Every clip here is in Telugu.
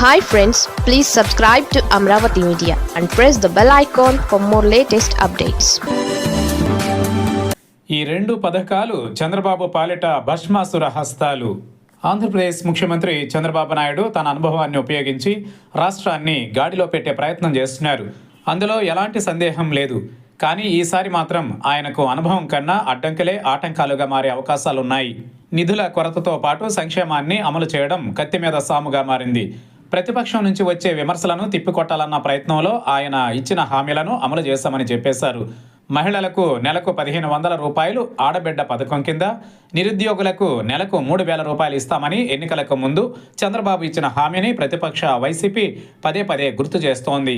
Hi friends please subscribe to Amaravati media and press the bell icon for more latest updates ఈ రెండు పథకాలు చంద్రబాబు పాలిట భస్మాసుర హస్తాలు. ఆంధ్రప్రదేశ్ ముఖ్యమంత్రి చంద్రబాబు నాయుడు తన అనుభవాన్ని ఉపయోగించి రాష్ట్రాన్ని గాడిలో పెట్టే ప్రయత్నం చేస్తున్నారు. అందులో ఎలాంటి సందేహం లేదు. కానీ ఈసారి మాత్రం ఆయనకు అనుభవం కన్నా అడ్డంకులే ఆటంకాలుగా మారే అవకాశాలున్నాయి. నిధుల కొరతతో పాటు సంక్షేమాన్ని అమలు చేయడం కత్తి మీద సాముగా మారింది. ప్రతిపక్షం నుంచి వచ్చే విమర్శలను తిప్పికొట్టాలన్న ప్రయత్నంలో ఆయన ఇచ్చిన హామీలను అమలు చేశామని చెప్పేశారు. మహిళలకు నెలకు పదిహేను వందల రూపాయలు ఆడబిడ్డ పథకం కింద నిరుద్యోగులకు నెలకు మూడు వేల రూపాయలు ఇస్తామని ఎన్నికలకు ముందు చంద్రబాబు ఇచ్చిన హామీని ప్రతిపక్ష వైసీపీ పదే పదే గుర్తు చేస్తోంది.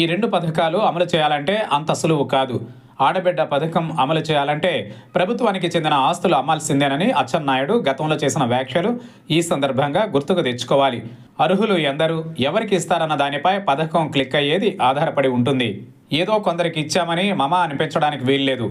ఈ రెండు పథకాలు అమలు చేయాలంటే అంత సులువు కాదు. ఆడబిడ్డ పథకం అమలు చేయాలంటే ప్రభుత్వానికి చెందిన ఆస్తులు అమ్మాల్సిందేనని అచ్చెన్నాయుడు గతంలో చేసిన వ్యాఖ్యలు ఈ సందర్భంగా గుర్తుకు తెచ్చుకోవాలి. అర్హులు ఎందరు ఎవరికి ఇస్తారన్న దానిపై పథకం క్లిక్ అయ్యేది ఆధారపడి ఉంటుంది. ఏదో కొందరికి ఇచ్చామని మమ అనిపించడానికి వీల్లేదు.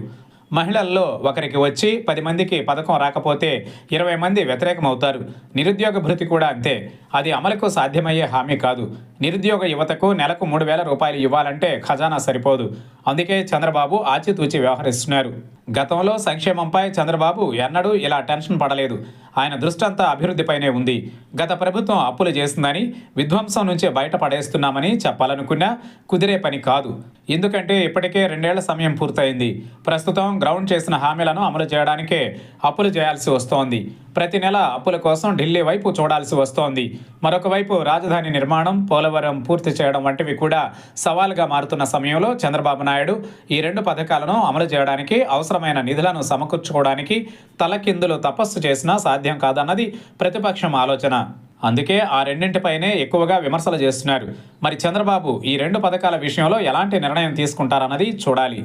మహిళల్లో ఒకరికి వచ్చి పది మందికి పథకం రాకపోతే ఇరవై మంది వ్యతిరేకమవుతారు. నిరుద్యోగ భృతి కూడా అంతే. అది అమలుకు సాధ్యమయ్యే హామీ కాదు. నిరుద్యోగ యువతకు నెలకు మూడు వేల రూపాయలు ఇవ్వాలంటే ఖజానా సరిపోదు. అందుకే చంద్రబాబు ఆచితూచి వ్యవహరిస్తున్నారు. గతంలో సంక్షేమంపై చంద్రబాబు ఎన్నడూ ఇలా టెన్షన్ పడలేదు. ఆయన దృష్టంతా అభివృద్ధిపైనే ఉంది. గత ప్రభుత్వం అప్పులు చేస్తుందని విధ్వంసం నుంచే బయటపడేస్తున్నామని చెప్పాలనుకున్నా కుదిరే పని కాదు. ఎందుకంటే ఇప్పటికే రెండేళ్ళ సమయం పూర్తయింది. ప్రస్తుతం గ్రౌండ్ చేసిన హామీలను అమలు చేయడానికే అప్పులు చేయాల్సి వస్తోంది. ప్రతి నెల అప్పుల కోసం ఢిల్లీ వైపు చూడాల్సి వస్తోంది. మరొక వైపు రాజధాని నిర్మాణం పోలవరం పూర్తి చేయడం వంటివి కూడా సవాలుగా మారుతున్న సమయంలో చంద్రబాబు నాయుడు ఈ రెండు పథకాలను అమలు చేయడానికి అవసరమైన నిధులను సమకూర్చుకోవడానికి తలకిందులు తపస్సు చేసినా సాధ్యం కాదన్నది ప్రతిపక్షం ఆలోచన. అందుకే ఆ రెండింటిపైనే ఎక్కువగా విమర్శలు చేస్తున్నారు. మరి చంద్రబాబు ఈ రెండు పథకాల విషయంలో ఎలాంటి నిర్ణయం తీసుకుంటారన్నది చూడాలి.